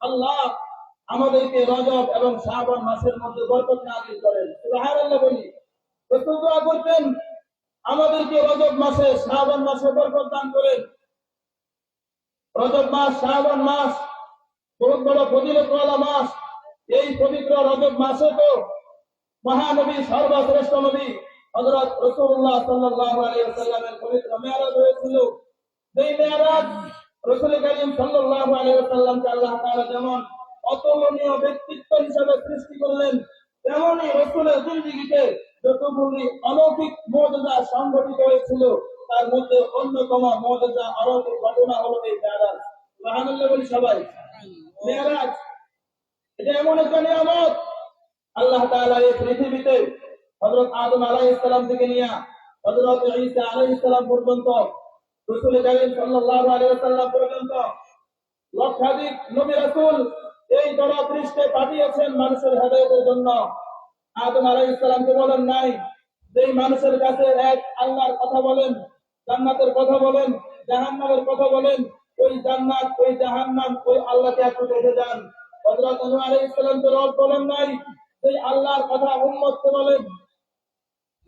আল্লাহ আমাদেরকে রজব এবং মাসের মধ্যে বরকত নাজিল করেন। সুবহানাল্লাহ বলি। দোয়া আমাদেরকে রজব মাসে শ্রাবণ মাসে বরকত দান করেন। রজব মাস শ্রাবণ মাস, বহুত বড় ফজিলতওয়ালা মাস। এই পবিত্র রজব মাসে তো মহানবী, সর্বশ্রেষ্ঠ নবী, হযরত রাসূলুল্লাহ সাল্লাল্লাহু আলাইহি ওয়াসাল্লামের পবিত্র মেরাজ হয়েছিল। যেই মেরাজ রাসূল যেমন ব্যক্তিত্ব হিসেবে সৃষ্টি করলেন যতগুলি অলৌকিক মুজিজা সংঘটিত হয়েছিল, তার মধ্যে অন্যতম মুজিজা অলৌকিক ঘটনা এই বলি সবাই। মেরাজ এটা এমন একটা নিয়ামত। আল্লাহ তাআলা এই পৃথিবীতে হযরত আদম আলাইহিস সালাম থেকে নিয়ে হযরত ঈসা আলাইহিস সালাম পর্যন্ত রাসূল মানুষের কাছে এক আল্লাহর কথা বলেন, জান্নাতের কথা বলেন, জাহান্নামের কথা বলেন, ওই জান্নাত, ওই জাহান্নাম, ওই আল্লাহকে একটু দেখে যান। হযরত নূহ আলাইহিস রব বলেন, নাই। সেই আল্লাহর কথা উম্মতকে বলেন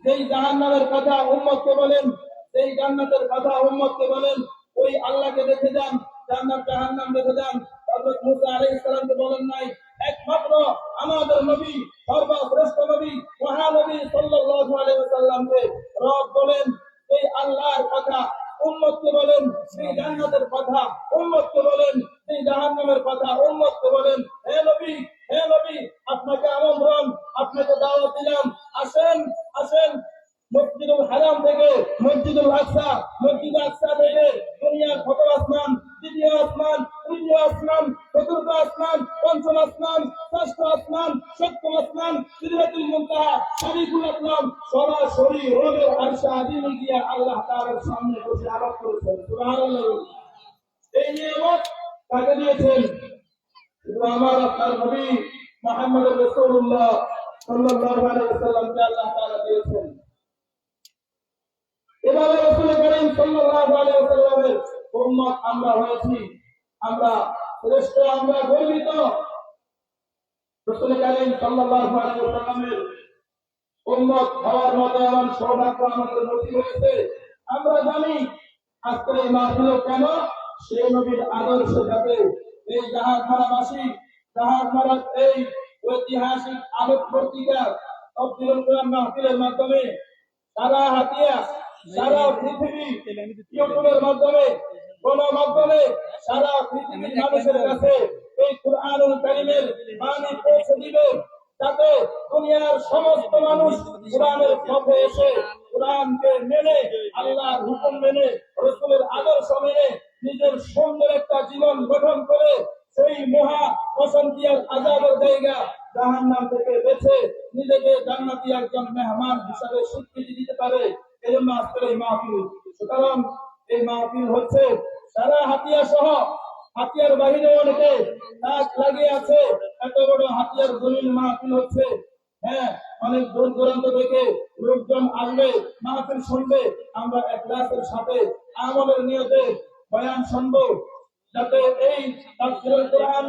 সেই জাহান্নামের কথা উম্মতকে বলেন সেই জান্নাতের কথা উম্মতকে বলেন, ওই আল্লাহকে দেখে যান, জান্নাত জাহান্নাম দেখে যান। হযরত মুসা আলাইহিস সালামকে বলেন নাই, একমাত্র আমাদের নবী, সর্বশ্রেষ্ঠ নবী, মহানবী সাল্লাল্লাহু আলাইহি ওয়াসাল্লামকে রব বলেন, এই আল্লাহর কথা উম্মতকে বলেন সেই জান্নাতের কথা উম্মতকে বলেন সেই জাহান্নামের কথা উম্মতকে বলেন হে নবী হে নবী তৃতীয় আসমান, চতুর্থ আসমান, পঞ্চম আসমান, ষষ্ঠ আসমান, সপ্তম আসমান সিদরাতুল মুনতাহা, শরীফুল আসলাম সরাসরি রবের আরশে আজিমে গিয়ে আল্লাহ তাআলার সামনে বসে আলাপ করেছেন। সুবহানাল্লাহ। এই নিয়ামত কাকে দিয়েছেন? আমার আপনার নবী মোহাম্মদ রাসূলুল্লাহ সাল্লাল্লাহু আলাইহি ওয়াসাল্লামকে আল্লাহ তাআলা দিয়েছেন? এভাবে রাসূল করিম সাল্লাল্লাহু আলাইহি ওয়াসাল্লামের উম্মত আমরা হয়েছি। আমরা শ্রেষ্ঠ আমরা গর্বিত। রাসূল করিম সাল্লাল্লাহু আলাইহি ওয়াসাল্লামের উম্মত হওয়ার মতো এমন সৌভাগ্য আমাদের নসিব হয়েছে আমরা জানি আজকের এই মাহফিল কেন? সেই নবীর আদর্শ যাতে এই জাহাজ মারাবাসী জাহাজ মারার এই ঐতিহাসিক আলোক পত্রিকা তফসিলুল কোরআন মাহফিলের মাধ্যমে সারা হাতিয়া সারা পৃথিবী ইউটিউবের মাধ্যমে গণমাধ্যমে সারা পৃথিবীর মানুষের কাছে এই কোরআনুল কারিমের বাণী পৌঁছে দিবে, যাতে দুনিয়ার সমস্ত মানুষ কোরআনের পথে এসে কোরআনকে মেনে, আল্লাহর হুকুম মেনে, রসুলের আদর্শ মেনে, নিজের সুন্দর একটা জীবন গঠন করে সেই মহা অশান্তিয়ার আজাবের জায়গা জাহান্নাম থেকে বেছে নিজেকে জান্নাতি একজন মেহমান হিসাবে স্বীকৃতি দিতে পারে। এই জন্য আজকের এই মাহফিল। সুতরাং এই মাহফিল হচ্ছে সারা হাতিয়া সহ। হাতিয়ার বাহিরে অনেকে নাক লাগিয়ে আছে। এত বড় হাতিয়ার জমিন মাহফিল হচ্ছে। হ্যাঁ অনেক দূর দূরান্ত থেকে লোকজন আসবে, মাহফিল শুনবে। আমরা একলাসের সাথে আমলের নিয়তে বয়ান শুনব। যাতে এই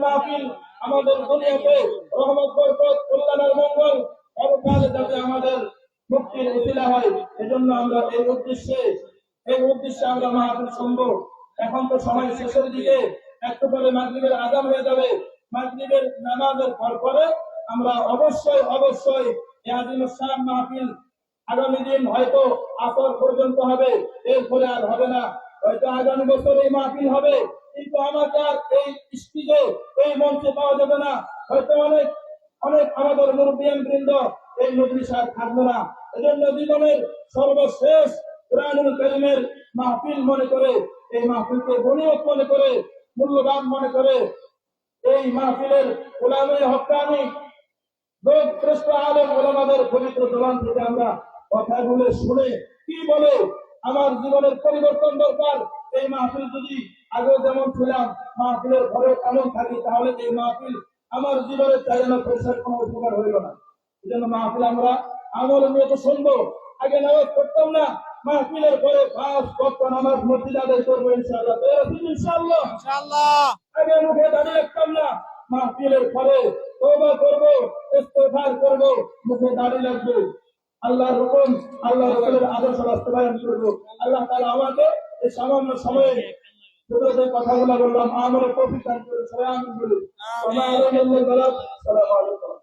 মাহফিল আমাদের দুনিয়াতে রহমত, বরকত, কল্যাণের মঙ্গল পরকালে যাতে আমাদের মুক্তির উসিলা হয়। এজন্য আমরা এই উদ্দেশ্যে এই উদ্দেশ্যে আমরা মাহফিল শুনব। এখন তো সময় শেষের দিকে। একটু পরে মাগরিবের আজান হয়ে যাবে। মাগরিবের নামাজের পর পরে আমরা অবশ্যই অবশ্যই এই আজিমুস মাহফিল আগামী দিন হয়তো আসর পর্যন্ত হবে। এরপরে আর হবে না। হয়তো আগামী বছর এই মাহফিল হবে। কিন্তু আমাকে আর এই স্টেজে এই মঞ্চে পাওয়া যাবে না। হয়তো অনেক অনেক আমাদের মুরব্বিয়ান বৃন্দ এই মজলিসে আর থাকবে না। এজন্য জীবনের সর্বশেষ কোরআনুল মাহফিল মনে করে, এই মাহফিলকে গণিয়ত মনে করে, মূল্যবান মনে করে, এই মাহফিলের গোলামে হকানি লোক শ্রেষ্ঠ আলম ওলামাদের পবিত্র জবান থেকে আমরা কথাগুলো শুনে কি বলে, আমার জীবনের পরিবর্তন দরকার? এই মাহফিল যদি আগে যেমন ছিলাম, মাহফিলের ঘরে এমন থাকি, তাহলে এই মাহফিল আমার জীবনের চাইনা পয়সার কোনো উপকার হইল না। এই জন্য মাহফিল আমরা আমল নিয়ে শুনব, আগে নামাজ পড়তাম না মাহফিলের পরে পাঁচ ভক্ত নামাজ মসজিদ আদায় করব ইনশাআল্লাহ। তো আছি ইনশাআল্লাহ। ইনশাআল্লাহ। আগে মুখে দাঁড়িয়ে রাখতাম না। মাহফিলের পরে তওবা করব ইস্তেগফার করব মুখে দাঁড়িয়ে রাখব আল্লাহর হুকুম আল্লাহ রাসূলের আদর্শ বাস্তবায়ন করব। আল্লাহ তাআলা আমাকে এই সামান্য সময়ে ছোট যে কথাগুলো বললাম আমার তৌফিক দান করুন সবাই আমিন বলি ওমা আলাইহিল বালাগ সালামু আলাইকুম।